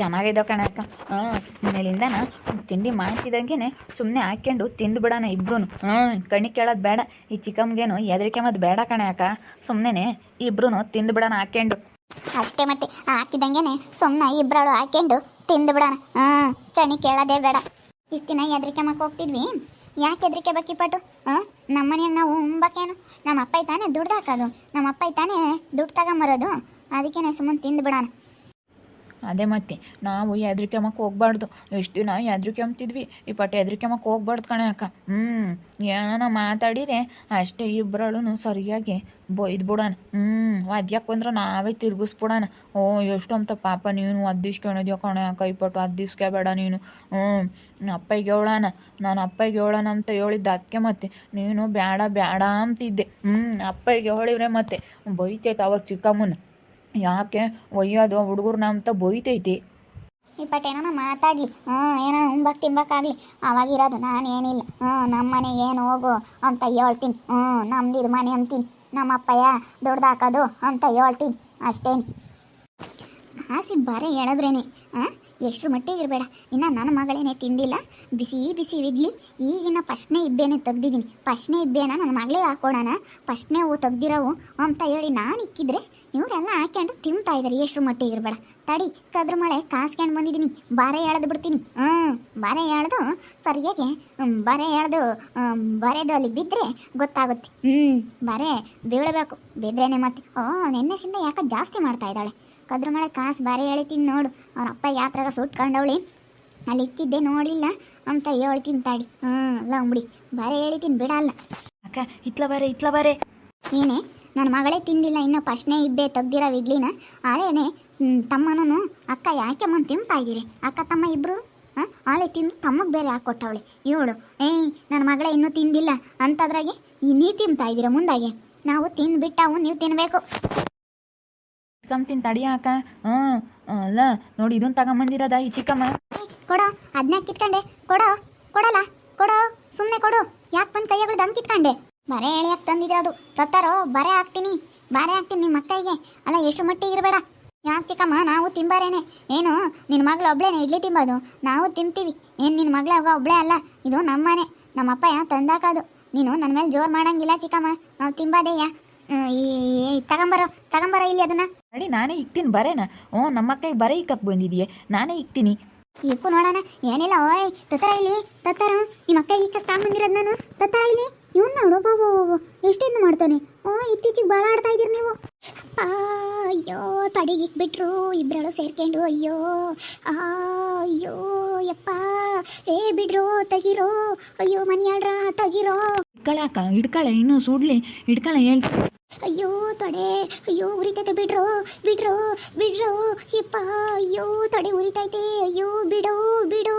ಚೆನ್ನಾಗಿದ್ದಾವೆ ಕಣಕ್ಕ ಮೇಲಿಂದನ ತಿಂಡಿ ಮಾಡ್ತಿದ್ದಂಗೆ ಸುಮ್ಮನೆ ಹಾಕ್ಕೊಂಡು ತಿಂದು ಬಿಡೋಣ ಇಬ್ರು ಹ್ಞೂ ಕಣ್ಣಿಗೆ ಕೇಳೋದು ಬೇಡ, ಈ ಚಿಕ್ಕಮ್ಗೇನು ಎದರಿಕೆ ಮತ್ತು ಬೇಡ ಕಣೆ ಅಕ್ಕ. ಸುಮ್ಮನೆ ಇಬ್ರು ತಿಂದು ಬಿಡೋಣ ಹಾಕ್ಕೊಂಡು ಅಷ್ಟೇ ಮತ್ತೆ ಹಾಕಿದಂಗೆನೆ ಸುಮ್ಮನೆ ಇಬ್ಬರಳು ಹಾಕ್ಕೊಂಡು ತಿಂದು ಬಿಡೋಣ ಹಾಂ ಕಣಿ ಕೇಳೋದೇ ಬೇಡ. ಇಷ್ಟು ದಿನ ಹೆದ್ರಿಕೆ ಮಕ್ಕ ಹೋಗ್ತಿದ್ವಿ. ಯಾಕೆ ಹೆದ್ರಿಕೆ ಬಕ್ಕಿ ಪಟ್ಟು ಹಾಂ ನಮ್ಮ ನಾವು ಉಂಬಕೇನು ನಮ್ಮ ಅಪ್ಪ ತಾನೇ ದುಡ್ದು ಹಾಕೋದು. ನಮ್ಮ ಅಪ್ಪ ತಾನೇ ದುಡ್ಡು ತಗೊಂಬರೋದು. ಅದಕ್ಕೇನೆ ಸುಮ್ಮನೆ ತಿಂದು ಬಿಡೋಣ ಅದೇ ಮತ್ತೆ, ನಾವು ಹೆದ್ರಿಕೆಮಕ್ಕೆ ಹೋಗ್ಬಾರ್ದು. ಎಷ್ಟು ದಿನ ಹೆದ್ರಿಕೆಂಬ್ತಿದ್ವಿ ಈ ಪಟ್ಟ ಹೆದ್ರಿಕೆಮಕ್ಕೆ ಹೋಗ್ಬಾರ್ದು ಕಣೆ ಅಕ್ಕ. ಹ್ಞೂ ಏನೋ ಮಾತಾಡಿರೆ ಅಷ್ಟೇ ಇಬ್ಬರಳು ಸರಿಯಾಗಿ ಬೈದು ಬಿಡೋಣ. ಹ್ಞೂ ಅದ್ಯಾಕೆ ಬಂದ್ರೆ ನಾವೇ ತಿರ್ಗಿಸ್ಬಿಡೋಣ. ಓ ಎಷ್ಟು ಅಂತ ಪಾಪ ನೀನು ಅದ್ದಿಸ್ಕೊಳೋದ್ಯೋ ಕಣೆ ಅಕ್ಕ, ಈ ಪಟ್ಟು ಅದ್ದಿಸ್ಕೋಬೇಡ ನೀನು. ಹ್ಞೂ ಅಪ್ಪಗೆ ಹೇಳೋಣ. ನಾನು ಅಪ್ಪಗೆ ಹೇಳೋಣ ಅಂತ ಹೇಳಿದ್ದೆ ಅದಕ್ಕೆ ಮತ್ತೆ ನೀನು ಬೇಡ ಬೇಡ ಅಂತಿದ್ದೆ. ಹ್ಞೂ ಅಪ್ಪಗೆ ಹೇಳಿದ್ರೆ ಮತ್ತೆ ಬೈತೈತೆ ಅವಾಗ ಚಿಕ್ಕಮ್ಮನ. ಯಾಕೆ? ಒಯ್ಯೋದು ಹುಡುಗರ್ನ ಅಂತ ಬೊಯ್ತೈತಿ. ಈ ಪಟ್ ಏನೋ ಮಾತಾಡಲಿ. ಹ್ಞೂ ಏನೋ ಉಂಬಕ್ ತಿಂಬಕ್ಕಾಗ್ಲಿ ಅವಾಗಿರೋದು ನಾನೇನಿಲ್ಲ. ಹ್ಞೂ ನಮ್ಮ ಮನೆ ಏನು ಹೋಗು ಅಂತ ಹೇಳ್ತೀನಿ. ಹ್ಞೂ ನಮ್ದು ಇದು ಮನೆ ಅಂತೀನಿ. ನಮ್ಮ ಅಪ್ಪಯ್ಯ ದುಡ್ದು ಅಂತ ಹೇಳ್ತೀನಿ. ಅಷ್ಟೇನು. ಕಾಸಿ ಬರೀ ಹೇಳಿದ್ರೇನೆ. ಹಾಂ? ಎಷ್ಟು ಮಟ್ಟಿಗೆ ಇರಬೇಡ. ಇನ್ನು ನನ್ನ ಮಗಳೇನೇ ತಿಂದಿಲ್ಲ. ಬಿಸಿ ಬಿಸಿ ಇಡ್ಲಿ. ಈಗಿನ ಫಸ್ಟ್ನೇ ಇಬ್ಬೇನೆ ತೆಗ್ದಿದ್ದೀನಿ. ಫಸ್ಟ್ನೇ ಇಬ್ಬೇನ ನನ್ನ ಮಗಳಿಗೆ ಹಾಕೋಣ ಫಸ್ಟ್ನೇ ಹೂ ತೆಗ್ದಿರೋವು ಅಂತ ಹೇಳಿ ನಾನು ಇಕ್ಕಿದ್ರೆ ಇವರೆಲ್ಲ ಹಾಕ್ಯಂಡು ತಿಂತಾ ಇದ್ದಾರೆ ಎಷ್ಟು ಮಟ್ಟಿಗೆ ಇರಬೇಡ. ತಡಿ, ಕದ್ರ ಮಳೆ ಕಾಸ್ಕೊಂಡು ಬಂದಿದ್ದೀನಿ. ಬಾರೆ ಎಳೆದು ಬಿಡ್ತೀನಿ. ಹ್ಞೂ, ಬಾರೆ ಎಳೆದು ಸರಿಯಾಗಿ ಬರೆ ಎಳೆದು ಬರೆದು ಅಲ್ಲಿ ಬಿದ್ದರೆ ಗೊತ್ತಾಗುತ್ತೆ. ಹ್ಞೂ, ಬಾರೆ ಬೀಳಬೇಕು ಬಿದ್ರೇನೆ ಮತ್ತೆ. ಓ ನೆನ್ನೆಸಿಂದ ಯಾಕೆ ಜಾಸ್ತಿ ಮಾಡ್ತಾ ಇದ್ದಾಳೆ. ಕದ್ರ ಮಳೆ ಕಾಸು ಬಾರಿ ಎಳಿತೀನಿ ನೋಡು. ಅವ್ರ ಅಪ್ಪ ಯಾತ್ರಾಗ ಸುಟ್ಕೊಂಡವಳಿ ಅಲ್ಲಿ ಇಕ್ಕಿದ್ದೆ ನೋಡಿಲ್ಲ. ಅಂತ ಹೇಳ್ತೀನಿ ತಾಡಿ. ಹ್ಞೂ ಅಂಬಿಡಿ. ಬಾರೆ ಎಳಿತೀನಿ ಬಿಡಲ್ಲ. ಅಕ್ಕ ಇತ್ಲ ಬಾರೆ ಇತ್ಲ ಬಾರೆ. ಏನೇ ನನ್ನ ಮಗಳೇ ತಿಂದಿಲ್ಲ. ಇನ್ನು ಫಸ್ಟ್ನೇ ಇಬ್ಬೆ ತೆಗ್ದಿರೋ ಇಡ್ಲಿನ ಆಲೇನೆ ತಮ್ಮನೂ ಅಕ್ಕ ಯಾಕೆ ಮನ್ ತಿಂತಾ ಇದ್ದೀರಿ? ಅಕ್ಕ ತಮ್ಮ ಇಬ್ಬರು ಹಾಂ? ಆಲೆ ತಿಂದು ತಮ್ಮಗೆ ಬೇರೆ ಹಾಕೊಟ್ಟವಳೆ ಇವಳು ಏಯ್ ನನ್ನ ಮಗಳೇ ಇನ್ನೂ ತಿಂದಿಲ್ಲ. ಅಂತದ್ರಾಗೆ ಈ ನೀವು ತಿಂತಾ ಇದ್ದೀರಾ ಮುಂದಾಗೆ? ನಾವು ತಿಂದ್ಬಿಟ್ಟಾವು ನೀವು ತಿನ್ನಬೇಕು ಚಿಕ್ಕಮ್ಮ ತಡಿ ಅಕ್ಕ ಹ್ಞೂ ಅಲ್ಲ, ನೋಡಿ ಇದನ್ ತಗೊಂಬಂದಿರದ ಈ ಚಿಕ್ಕಮ್ಮ. ಕೊಡೋ ಅದನ್ನ ಕಿತ್ಕೊಂಡೆ. ಕೊಡೋ, ಕೊಡಲ್ಲ. ಕೊಡೋ ಸುಮ್ಮನೆ ಕೊಡು. ಯಾಕೆ ಬಂದು ಕೈಯಾಗಳು ದಂಗೆ ಕಿತ್ಕೊಂಡೆ? ಬರೆ ಎಳಿಯಕ್ಕೆ ತಂದಿರೋದು ತತ್ತಾರೋ, ಬರೆ ಹಾಕ್ತೀನಿ. ಬಾರೆ ಹಾಕ್ತೀನಿ ನಿಮ್ಮ ಮಕ್ಕಳಿಗೆ ಅಲ್ಲ, ಎಷ್ಟು ಮಟ್ಟಿಗೆ ಇರಬೇಡ. ಯಾಕೆ ಚಿಕ್ಕಮ್ಮ, ನಾವು ತಿಂಬಾರೇನೆ. ಏನು ನಿನ್ನ ಮಗಳು ಒಬ್ಳೇನೆ, ಇಡ್ಲಿ ತಿಂಬೋದು. ನಾವು ತಿಂತೀವಿ. ಏನು ನಿನ್ನ ಮಗಳ ಒಬ್ಳೇ ಅಲ್ಲ. ಇದು ನಮ್ಮನೆ. ನಮ್ಮಪ್ಪ ಯಾ ತಂದಾಕೋದು. ನೀನು ನನ್ನ ಮೇಲೆ ಜೋರು ಮಾಡಂಗಿಲ್ಲ ಚಿಕ್ಕಮ್ಮ. ನಾವು ತಿಂಬಾದೇಯ ಈ- ತಗೊಂಬರೋ ತಗೊಂಬರೋ ಇಲ್ಲಿ ಅದನ್ನ. ನಡಿ ನಾನೇ ಇಕ್ತೀನಿ ಬರೇನ? ಓ ನಮ್ಮ ಕೈ ಬರೀ ಇಕ್ಕಕ್ಕೆ ಬಂದಿದೆಯೇ. ನಾನೇ ಇಕ್ತೀನಿ. ಇಕ್ಕು ನೋಡೋಣ ಏನಿಲ್ಲ ಓಯ್ ತತ್ತರ ಇಲ್ಲಿ ತತ್ತರ. ನಿಮ್ಮ ಅಕ್ಕ ಈಗ ತಗೊಂಬಂದಿರೋದು ನಾನು. ತತ್ತರ ಇಲ್ಲಿ ಇವನ್ ನೋಡು ಬಾಬು ಎಷ್ಟಿಂದ ಮಾಡ್ತಾನೆ. ಓ ಇತ್ತೀಚಿಗೆ ಭಾಳ ಆಡ್ತಾ ಇದೀರಿ ನೀವು. ಅಪ್ಪಾ ಅಯ್ಯೋ ತಡಿಗೆ ಇಕ್ಬಿಟ್ರು ಇಬ್ಬರಳು ಸೇರ್ಕೊಂಡು ಅಯ್ಯೋ ಆ ಅಯ್ಯೋ ಯಪ್ಪ. ಏ ಬಿಡ್ರು ತಗಿರೋ. ಅಯ್ಯೋ ಮನೆಯಾಡ್ರ ತಗಿರೋ. ಇಡ್ಕಳಕ್ಕ ಇಡ್ಕಳ ಹಿಡ್ಕಳೆ ಇನ್ನೂ ಸುಡ್ಲಿ. ಹಿಡ್ಕೊಳ ಹೇಳ್ತೀನಿ ಅಯ್ಯೋ ತೊಡೆ, ಅಯ್ಯೋ ಉರಿತೈತೆ ಬಿಡ್ರೋ ಬಿಡ್ರೋ ಬಿಡ್ರೋ ಯಪ್ಪ ಅಯ್ಯೋ ತೊಡೆ ಉರಿತೈತೆ, ಅಯ್ಯೋ ಬಿಡು ಬಿಡು.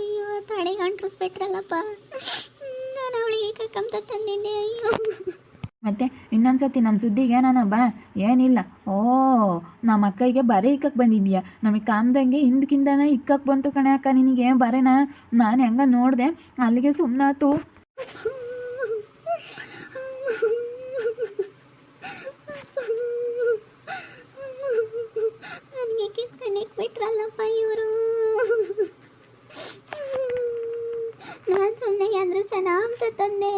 ಅಯ್ಯೋ ತಡೆ ಅಂಟ್ರಿಸ್ಬಿಟ್ರಲ್ಲಪ್ಪ ನಾನು ಅವಳಿಗೆ ಕಕ್ಕಂತ ತಂದಿದ್ದೆ, ಅಯ್ಯೋ. ಮತ್ತೆ ಇನ್ನೊಂದ್ಸತಿ ನಮ್ಮ ಸುದ್ದಿಗೆ ಏನಾನ ಬಾ, ಏನಿಲ್ಲ. ಓ ನಮ್ಮ ಅಕ್ಕಗೆ ಬರೀ ಇಕ್ಕಕ್ಕೆ ಬಂದಿದ್ಯಾ? ನಮಗೆ ಕಾಮ್ದಂಗೆ ಹಿಂದಕ್ಕಿಂದನೇ ಇಕ್ಕಕ್ಕೆ ಬಂತು ಕಣೆ ಅಕ್ಕ ನಿನಗೆ ಬರೇನಾ? ನಾನು ಹೆಂಗ ನೋಡಿದೆ? ಅಲ್ಲಿಗೆ ಸುಮ್ಮನಾತು ನನಗೆ ಕಿತ್ಕೊಂಡಕ್ಕೆ ಬಿಟ್ರಲ್ಲಪ್ಪ ಇವರು ನಾನು ಸುಮ್ಮನೆ ಆದರೂ ಚೆನ್ನಾಗಿ ಅಂತ ತಂದೆ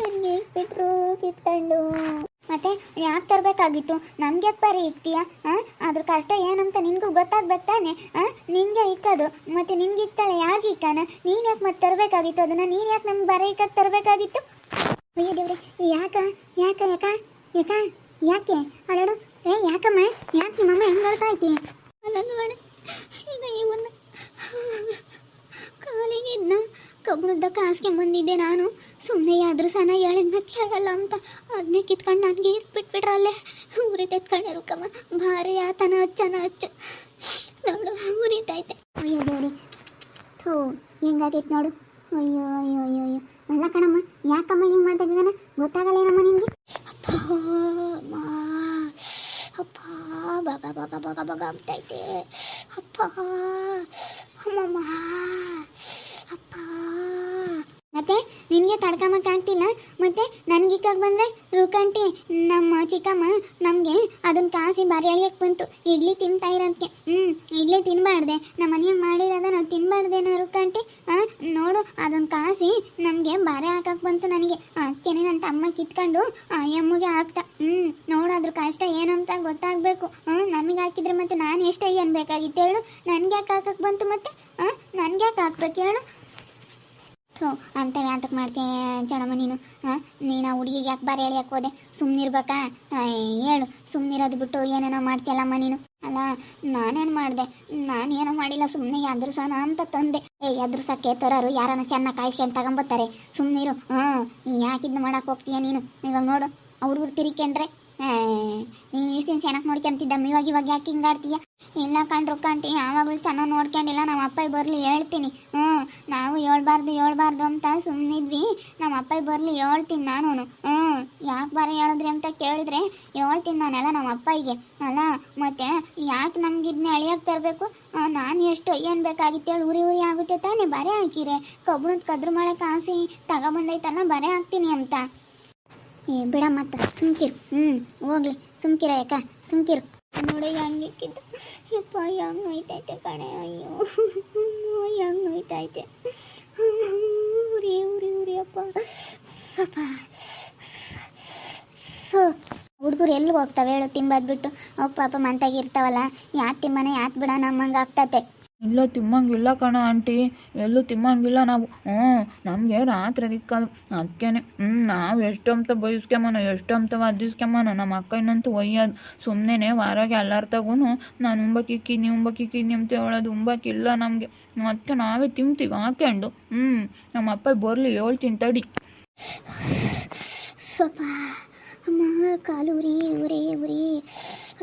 ನನಗೆ ಬಿಟ್ರು ಕಿತ್ಕೊಂಡು ಮತ್ತೆ ಯಾಕೆ ತರಬೇಕಾಗಿತ್ತು? ನಮ್ಗೆ ಯಾಕೆ ಬರೀ ಇಕ್ತೀಯಾ? ಅದ್ರ ಕಷ್ಟ ಏನಂತ ನಿನಗೂ ಗೊತ್ತಾಗ್ಬೇಕು ತಾನೆ ನಿನಗೆ ಇಕ್ಕೋದು. ಮತ್ತೆ ನಿನ್ಗೆ ಇಕ್ತಾಳೆ ಯಾಕೆ ಇಕ್ಕಾನ? ನೀನು ಯಾಕೆ ಮತ್ತೆ ತರಬೇಕಾಗಿತ್ತು? ಅದನ್ನು ನೀನು ಯಾಕೆ ನಮ್ಗೆ ಬರೀ ಇಕ್ಕಕ್ಕೆ ತರಬೇಕಾಗಿತ್ತು? ಅಯ್ಯೋ ದೇವ್ರಿ, ಯಾಕ? ಯಾಕ ಯಾಕ? ಯಾಕ? ಯಾಕೆ? ಅಳೋಡು ಏ, ಯಾಕಮ್ಮ? ಯಾಕೆ ನಿಮ್ಮಮ್ಮ ಹೆಂಗೆ ಹೇಳ್ತಾ ಐತಿ ಈಗ ಈ ಇವನ್ನ ಕಾಲಿಗೆ ಇದನ್ನ ಕಬ್ಬಣದ ಕಾಸ್ಗೆ ಬಂದಿದ್ದೆ ನಾನು. ಸುಮ್ಮನೆ ಯಾವ್ದ್ರ ಸನ ಮತ್ತೆ ಹೇಳಲ್ಲ ಅಂತ ಅದನ್ನೇ ಕಿತ್ಕೊಂಡು ನನಗೆ ಬಿಟ್ಬಿಟ್ರಲ್ಲೇ ಅಲ್ಲೇ ಉರಿತೈತ್ಕೊಂಡಿರು ಕಮ್ಮ ಭಾರಿ ಆತನ ಅಚ್ಚನ ಅಚ್ಚ ನೋಡು ಉರಿತೈತೆ ಅಯ್ಯೋ ದೇವ್ರಿ ಥೂ ಹೆಂಗಾಗೈತೆ ನೋಡು ಅಯ್ಯೋ ಅಯ್ಯೋ ಅಯ್ಯೋ ಅಯ್ಯೋ ಅಲ್ಲ ಕಣಮ್ಮ ಯಾಕಮ್ಮ ಹಿಂಗೆ ಮಾಡ್ತಾ ಇದ್ದಾನೆ ಗೊತ್ತಾಗಲ್ಲ ಏನಮ್ಮ ಅಪ್ಪ ಅಮ್ಮ ಅಪ್ಪ ಬಗ ಬಗ ಬಗ ಬಗ ಅಂತೈತೆ ಅಪ್ಪ ಅಮ್ಮಮ್ಮ ಅಪ್ಪ ಮತ್ತೆ ನಿನಗೆ ತಡ್ಕೊಂಬಕ್ಕಾಗ್ತಿಲ್ಲ ಮತ್ತೆ ಇಕ್ಕಾಗಿ ಬಂದರೆ ರೂಕಂಟಿ ನಮ್ಮ ಚಿಕ್ಕಮ್ಮ ನಮಗೆ ಅದನ್ನ ಕಾಸಿ ಬಾರಿ ಎಳಿಯಕ್ಕೆ ಬಂತು. ಇಡ್ಲಿ ತಿಂತಾ ಇರೋದಕ್ಕೆ ಹ್ಞೂ ಇಡ್ಲಿ ತಿನ್ನಬಾರ್ದೆ ನಮ್ಮ ಮನೆಯಾಗ ಮಾಡಿರೋದ ನಾವು ತಿನ್ನಬಾರ್ದೇನೋ ರೂಕಂಟಿ ನೋಡು ಅದನ್ನ ಕಾಸಿ ನಮಗೆ ಬಾರೆ ಹಾಕಕ್ಕೆ ಬಂತು ನನಗೆ. ಅದಕ್ಕೇನೆ ನನ್ನ ತಮ್ಮ ಕಿತ್ಕೊಂಡು ಆ ಎಮ್ಮಗೆ ಹಾಕ್ತಾ. ಹ್ಞೂ ನೋಡು ಅದ್ರ ಕಷ್ಟ ಏನು ಅಂತ ಗೊತ್ತಾಗಬೇಕು. ಹ್ಞೂ ನಮಗೆ ಹಾಕಿದ್ರೆ ಮತ್ತೆ ನಾನು ಎಷ್ಟು ಅಯ್ಯ ಬೇಕಾಗಿತ್ತು ಹೇಳು. ನನಗೆ ಯಾಕೆ ಹಾಕಕ್ಕೆ ಬಂತು ಮತ್ತೆ? ನನಗೆ ಯಾಕೆ ಹಾಕ್ಬೇಕು ಹೇಳು. ಸೊ ಅಂತವೆ ಅಂತಕ್ಕೆ ಮಾಡ್ತೀಯ, ಚಣಮ್ಮ ನೀನು? ಹಾಂ? ನೀನು ಆ ಹುಡುಗಿಗೆ ಯಾಕೆ ಬಾರಿ ಹೇಳಿ ಯಾಕೆ ಹೋದೆ ಸುಮ್ಮನಿರ್ಬೇಕಾ ಹೇಳು. ಸುಮ್ಮನಿರೋದು ಬಿಟ್ಟು ಏನೇನೋ ಮಾಡ್ತೀಯಲ್ಲಮ್ಮ ನೀನು? ಅಲ್ಲ, ನಾನೇನು ಮಾಡಿದೆ? ನಾನು ಏನೋ ಮಾಡಿಲ್ಲ ಸುಮ್ಮನೆ ಎದುರ್ಸೋಣ ಅಂತ ತಂದೆ. ಏ, ಎದುರ್ಸಕ್ಕೆ ತರೋರು ಯಾರನ್ನ ಚೆನ್ನಾಗಿ ಕಾಯಿಸ್ಕೊಂಡು ತಗೊಂಬತ್ತಾರೆ. ಸುಮ್ಮನಿರು ಹಾಂ, ಯಾಕಿದ್ನ ಮಾಡೋಕೆ ಹೋಗ್ತೀಯ ನೀನು? ಇವಾಗ ನೋಡು ಹುಡುಗರು ತಿರಿಕೆಂಡ್ರೆ ಇಷ್ಟು ದಿನ ಚೆನ್ನಾಗಿ ನೋಡ್ಕೊಂತಿದ್ದಮ್ಮ ಇವಾಗ ಇವಾಗ ಯಾಕೆ ಹಿಂಗಾಡ್ತೀಯ? ಇಲ್ಲ ಕಂಡ್ರು ಕಂಟಿ ಯಾವಾಗಲೂ ಚೆನ್ನಾಗಿ ನೋಡ್ಕೊಂಡಿಲ್ಲ ನಮ್ಮ ಅಪ್ಪ ಬರಲಿ ಹೇಳ್ತೀನಿ. ಹ್ಞೂ ನಾವು ಹೇಳ್ಬಾರ್ದು ಹೇಳ್ಬಾರ್ದು ಅಂತ ಸುಮ್ಮನಿದ್ವಿ ನಮ್ಮ ಅಪ್ಪ ಬರಲಿ ಹೇಳ್ತೀನಿ ನಾನು ಹ್ಞೂ ಯಾಕೆ ಬರ ಹೇಳಿದ್ರಿ ಅಂತ ಕೇಳಿದ್ರೆ ಹೇಳ್ತೀನಿ ನಾನೆಲ್ಲ ನಮ್ಮ ಅಪ್ಪಗೆ ಅಲ್ಲ, ಮತ್ತೆ ಯಾಕೆ ನಮ್ಗೆ ಇದನ್ನ ಅಳಿಯಾಗಿ ತರಬೇಕು? ನಾನು ಎಷ್ಟು ಏನು ಬೇಕಾಗಿತ್ತು ಹೇಳಿ, ಉರಿ ಉರಿ ಆಗುತ್ತೆ ತಾನೇ, ಬರೆ ಹಾಕಿರೆ. ಕಬ್ಬಣದ ಕದ್ರ ಮಳೆ ಕಾಸಿ ತಗೊಬಂದೈತಲ್ಲ, ಬರೆ ಹಾಕ್ತೀನಿ ಅಂತ. ಏ ಬಿಡ ಮತ್ತ ಸುಮ್ಕಿರು. ಹ್ಞೂ ಹೋಗ್ಲಿ. ಸುಮ್ಕಿರ ಯಾಕ ಸುಮ್ಕಿರು. ನೋಡಿ, ಹೆಂಗೆ ಯಪ್ಪ, ಹೆಂಗೆ ನೋಯ್ತೈತೆ ಕಣೆ, ಅಯ್ಯೋ. ಹೆಂಗೆ ನೋಯ್ತೈತೆ ಉರಿ ಉರಿ ಉರಿ, ಅಪ್ಪ. ಅಪ್ಪ. ಹುಡುಗರು ಎಲ್ಲಿಗೆ ಹೋಗ್ತವೆ ಹೇಳು, ತಿಂಬದ್ಬಿಟ್ಟು. ಅವ್ ಪಾಪ ಮಂತಾಗಿ ಇರ್ತಾವಲ್ಲ, ಯಾತ್ ಮನೆ ಯಾತ್ ಬಿಡ ನಮ್ಮಂಗೆ ಆಗ್ತತೆ. ಇಲ್ಲ ತಿಮ್ಮಂಗಿಲ್ಲ ಕಣ ಆಂಟಿ. ಎಲ್ಲೂ ತಿಮ್ಮಂಗಿಲ್ಲ ನಾವು. ಹ್ಞೂ ನಮಗೆ ರಾತ್ರಿ ದಿಕ್ಕದು ಅದಕ್ಕೇನೆ ಹ್ಞೂ ನಾವು ಎಷ್ಟಂತ ಬಯಸ್ಕೊಂಬನ ಎಷ್ಟಂತ ವಾದಿಸ್ಕೊಂಬನ ನಮ್ಮ ಅಕ್ಕ ಇನ್ನಂತೂ ಒಯ್ಯೋದು. ಸುಮ್ಮನೆ ವಾರಾಗೆ ಎಲ್ಲರ ತಗೂ ನಾನು ಉಂಬಕ್ಕಿಕ್ಕಿ ನೀವು ಉಂಬಕ್ಕಿಕ್ಕಿ ನಿಮ್ತೆ ಹೇಳೋದು. ಉಂಬಕ್ಕಿಲ್ಲ ನಮಗೆ. ಅದಕ್ಕೆ ನಾವೇ ತಿಂತೀವಿ ಹಾಕೊಂಡು ಹ್ಞೂ ನಮ್ಮ ಅಪ್ಪ ಬರಲಿ, ಹೇಳ್ತೀನಿ ತಡಿ. ಪಾಪ ಅಮ್ಮ, ಕಾಲು ಉರಿ ಉರಿ ಉರಿ.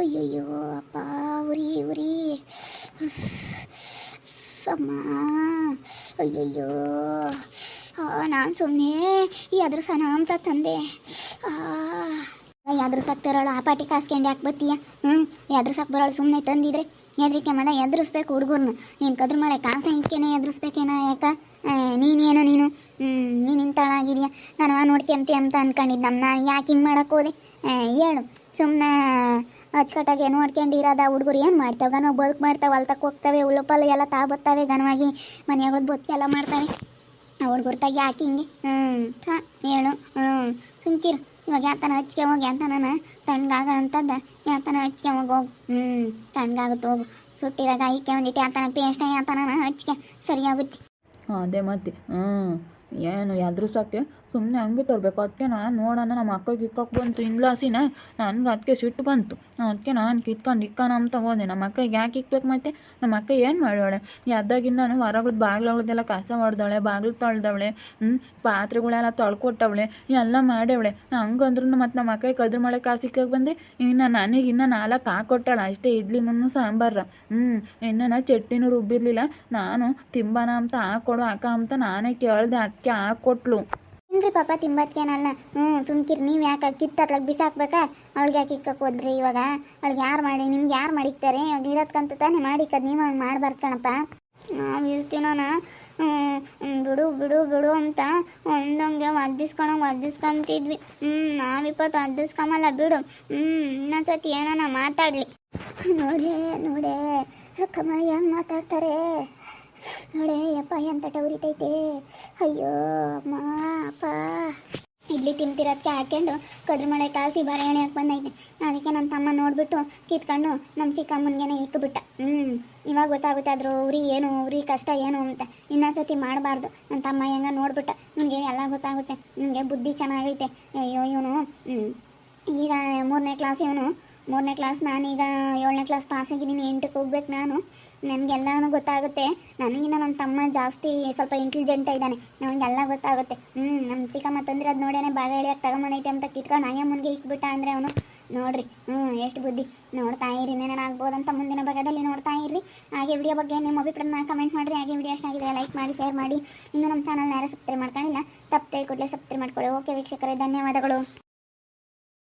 ಅಯ್ಯಯ್ಯೋ, ಅಪ್ಪ, ಉರಿ ಉರಿ. ಅಮ್ಮ. ಅಯ್ಯಯ್ಯೋ. ನಾನು ಸುಮ್ಮನೆ ಈ ಅದ್ರ ಅಂತ ತಂದೆ. ಯಾದ್ರ ಸಾಕ್ತಾರಳು ಆ ಪಾಟಿ ಕಾಸ್ಕೊಂಡು ಯಾಕೆ ಬತ್ತೀಯ? ಹ್ಞೂ ಎದ್ರು ಸಾಕ್ ಬರೋಳು ಸುಮ್ಮನೆ ತಂದಿದ್ರೆ ಎದ್ರಿಕೆ ಮದ ಎದ್ರಿಸ್ಬೇಕು ಹುಡುಗರ್ನ. ನೀನು ಕದ್ರ ಮಳೆ ಕಾಸ ಇಂಕೇನೆ ಎದುರಿಸ್ಬೇಕೇನ ಯಾಕ? ನೀನು ನೀನೇನೋ ನೀನು? ನೀನು ಇಂತಾಳಾಗಿದೆಯಾ ನಾನು ಆ ನೋಡ್ಕೊಂತಿ ಅಂತ ಅನ್ಕೊಂಡಿದ್ದಮ್ಮ ನಾನು ಯಾಕೆ ಹಿಂಗೆ ಮಾಡಕ್ಕೆ ಹೋದೆ? ಹೇಳು. ಸುಮ್ಮನೆ ಅಚ್ಚುಕಟ್ಟಾಗಿ ನೋಡ್ಕೊಂಡು ಇರೋದ ಹುಡುಗರು ಏನು ಮಾಡ್ತಾವೆ? ಗನವ ಬದುಕು ಮಾಡ್ತಾವೆ ಹೊಲ್ತಕ್ಕೆ ಹೋಗ್ತವೆ ಉಳುಪಲ್ಲು ಎಲ್ಲ ತಾ ಬರ್ತವೆ ಗನವಾಗಿ ಮನೆಯಾಗ ಬದುಕೆಲ್ಲ ಮಾಡ್ತಾವೆ. ಆ ಹುಡುಗರ್ತಾಗ ಹಾಕಿ ಹಿಂಗೆ? ಹ್ಞೂ ಥ, ಹೇಳು ಹ್ಞೂ ಸುಮ್ಕಿರು. ಇವಾಗ ಯಾತನ ಹಚ್ಕೆ ಹೋಗಿ ಯಾತನ ತಣ್ಣಗಾಗ ಅಂತದ ಯಾತನ ಹಚ್ಕೆ ಹೋಗಿ, ಹೋಗು. ಹ್ಞೂ ತಣ್ಣಗಾಗುತ್ತೆ ಹೋಗು ಸುಟ್ಟಿರಾಗ ಐಕೆ ಒಂದಿಟ್ಟು ಯಾತನ ಪೇಸ್ಟ ಯಾತನ ಹಚ್ಕೆ ಸರಿಯಾಗುತ್ತೆ ಅದೇ ಮತ್ತೆ ಹ್ಞೂ ಏನು ಸಾಕೆ ಸುಮ್ಮನೆ ಹಂಗೆ ತರಬೇಕು. ಅದಕ್ಕೆ ನಾನು ನೋಡೋಣ, ನಮ್ಮ ಅಕ್ಕಗೆ ಇಕ್ಕಕ್ಕೆ ಬಂತು ಇನ್ಲಾಸಿನ ನನ್ಗೆ ಅದಕ್ಕೆ ಸಿಟ್ಟು ಬಂತು. ಅದಕ್ಕೆ ನಾನು ಕಿತ್ಕೊಂಡು ಇಕ್ಕೋಣ ಅಂತ ಹೋದೆ. ನಮ್ಮ ಅಕ್ಕಗೆ ಯಾಕೆ ಇಕ್ಬೇಕು ಮತ್ತೆ? ನಮ್ಮ ಅಕ್ಕ ಏನು ಮಾಡೋಳೆ ಎದ್ದಾಗಿಂದನು ಹೊರಗಳ ಬಾಗ್ಲುಗಳದೆಲ್ಲ ಕಸ ಹೊಡೆದವಳೆ ಬಾಗಿಲು ತೊಳ್ದವಳೆ ಹ್ಞೂ ಪಾತ್ರೆಗಳೆಲ್ಲ ತೊಳ್ಕೊಟ್ಟವಳೆ, ಎಲ್ಲ ಮಾಡೇವಳೆ ಹಂಗಂದ್ರೂ ಮತ್ತು ನಮ್ಮ ಅಕ್ಕಗೆ ಕದ್ರ ಮಳೆ ಕಾಸಿಕ್ಕಕ್ಕೆ ಬಂದೆ. ಇನ್ನು ನನಗೆ ಇನ್ನೂ ನಾಲ್ಕು ಹಾಕೊಟ್ಟಾಳ. ಅಷ್ಟೇ ಇಡ್ಲಿ ಮುನ್ನೂ ಸಾಂಬಾರ. ಹ್ಞೂ ಇನ್ನು ಚಟ್ನಿನೂ ರುಬ್ಬಿರಲಿಲ್ಲ. ನಾನು ತಿಂಬಾನ ಅಂತ ಹಾಕೊಡು, ಅಕ್ಕ ಅಂತ ನಾನೇ ಕೇಳಿದೆ. ಅದಕ್ಕೆ ಹಾಕೊಟ್ಲು ಏನ್ರಿ ಪಾಪ ತಿಂಬತ್ಕೇನಲ್ಲ? ಹ್ಞೂ ತುಮ್ಕಿರಿ ನೀವು ಯಾಕೆ ಕಿತ್ತತ್ಲಾಗ ಬಿಸಾಕ್ಬೇಕಾ? ಅವಳಿಗೆ ಯಾಕೆ ಇಕ್ಕಕ್ಕೆ ಹೋದ್ರಿ ಇವಾಗ? ಅವಳಿಗೆ ಯಾರು ಮಾಡಿ, ನಿಮ್ಗೆ ಯಾರು ಮಾಡಿಕ್ತಾರೆ? ಇವಾಗ ಇರೋದ್ಕಂತ ತಾನೇ ಮಾಡಿಕ್ಕದು ನೀವು ಹಂಗೆ ಮಾಡ್ಬಾರ್ದು ಕಣಪ್ಪ. ನಾವು ಇರ್ತೀನೋಣ ಬಿಡು ಬಿಡು ಬಿಡು ಅಂತ ಒಂದಂಗೆ ಒದ್ದಿಸ್ಕೊಳಂಗೆ ಒದ್ದಿಸ್ಕೊಂತಿದ್ವಿ ಹ್ಞೂ ನಾವಿಪ್ಪಟ್ಟು ಒದ್ದಿಸ್ಕೊಂಬಲ್ಲ ಬಿಡು. ಹ್ಞೂ ಇನ್ನೊಂದ್ಸತಿ ಏನಾನ ಮಾತಾಡಲಿ. ನೋಡೇ ನೋಡೇ ಅಕ್ಕಮ್ಮ ಹೆಂಗೆ ಮಾತಾಡ್ತಾರೆ. ನೋಡೇ, ಯಪ್ಪ, ಎಂತ ಟೌರಿತೈತೆ ಅಯ್ಯೋ, ಅಮ್ಮ, ಅಪ್ಪ. ಇಡ್ಲಿ ತಿಂತಿರೋದಕ್ಕೆ ಹಾಕ್ಕೊಂಡು ಕದ್ರಮಳೆ ಮಳೆ ಕಾಸಿ ಬರೆಹಣೆ ಹಾಕಿ ಬಂದೈತೆ. ಅದಕ್ಕೆ ನನ್ನ ತಮ್ಮ ನೋಡಿಬಿಟ್ಟು ಕಿತ್ಕೊಂಡು ನಮ್ಮ ಚಿಕ್ಕಮ್ಮನಿಗೆನೆ ಇಕ್ಬಿಟ್ಟ. ಹ್ಞೂ ಇವಾಗ ಗೊತ್ತಾಗುತ್ತೆ ಅದ್ರ ಉರಿ ಏನು, ಉರಿ ಕಷ್ಟ ಏನು ಅಂತ. ಇನ್ನೊಂದ್ಸತಿ ಮಾಡಬಾರ್ದು. ನನ್ನ ತಮ್ಮ ಹೆಂಗ ನೋಡ್ಬಿಟ್ಟ. ನನಗೆ ಎಲ್ಲ ಗೊತ್ತಾಗುತ್ತೆ. ನಿಮಗೆ ಬುದ್ಧಿ ಚೆನ್ನಾಗೈತೆ. ಅಯ್ಯೋ, ಇವನು ಈಗ ಮೂರನೇ ಕ್ಲಾಸ್ ಇವನು ಮೂರನೇ ಕ್ಲಾಸ್ ನಾನೀಗ ಏಳನೇ ಕ್ಲಾಸ್ ಪಾಸ್ ಆಗಿದ್ದೀನಿ ಎಂಟಕ್ಕೆ ಹೋಗ್ಬೇಕು ನಾನು. ನನಗೆಲ್ಲನೂ ಗೊತ್ತಾಗುತ್ತೆ. ನನಗಿನ್ನ ನನ್ನ ತಮ್ಮ ಜಾಸ್ತಿ ಸ್ವಲ್ಪ ಇಂಟೆಲಿಜೆಂಟ್ ಇದ್ದಾನೆ. ನನಗೆಲ್ಲ ಗೊತ್ತಾಗುತ್ತೆ. ಹ್ಞೂ ನಮ್ಮ ಚಿಕ್ಕಮ್ಮ ತಂದ್ರೆ ಅದು ನೋಡೇನೆ ಬಾಳೆ ಹೇಳಿಯಾಗಿ ತಗೊಂಬಂದೈತೆ ಅಂತ ಕಿತ್ಕೊಂಡು ಮುಂದೆ ಇಕ್ಬಿಟ್ಟ ಅಂದರೆ ಅವನು ನೋಡ್ರಿ ಹ್ಞೂ ಎಷ್ಟು ಬುದ್ಧಿ. ನೋಡ್ತಾ ಇರಿ ಆಗ್ಬೋದು ಅಂತ ಮುಂದಿನ ಭಾಗದಲ್ಲಿ ನೋಡ್ತಾ ಇರ್ರಿ. ಹಾಗೆ ವಿಡಿಯೋ ಬಗ್ಗೆ ನಿಮ್ಮ ಅಭಿಪ್ರಾಯನ ಕಮೆಂಟ್ ಮಾಡಿರಿ. ಹಾಗೆ ವಿಡಿಯೋ ಎಷ್ಟಾಗಿದೆ ಲೈಕ್ ಮಾಡಿ ಶೇರ್ ಮಾಡಿ. ಇನ್ನು ನಮ್ಮ ಚಾನಲ್ನ ಯಾರು ಸಬ್ಸ್ಕ್ರೈಬ್ ಮಾಡ್ಕೊಂಡಿಲ್ಲ ತಪ್ಪದೆ ಕೂಡಲೇ ಸಬ್ಸ್ಕ್ರೈಬ್ ಮಾಡ್ಕೊಳ್ಳಿ. ಓಕೆ ವೀಕ್ಷಕರೇ, ಧನ್ಯವಾದಗಳು.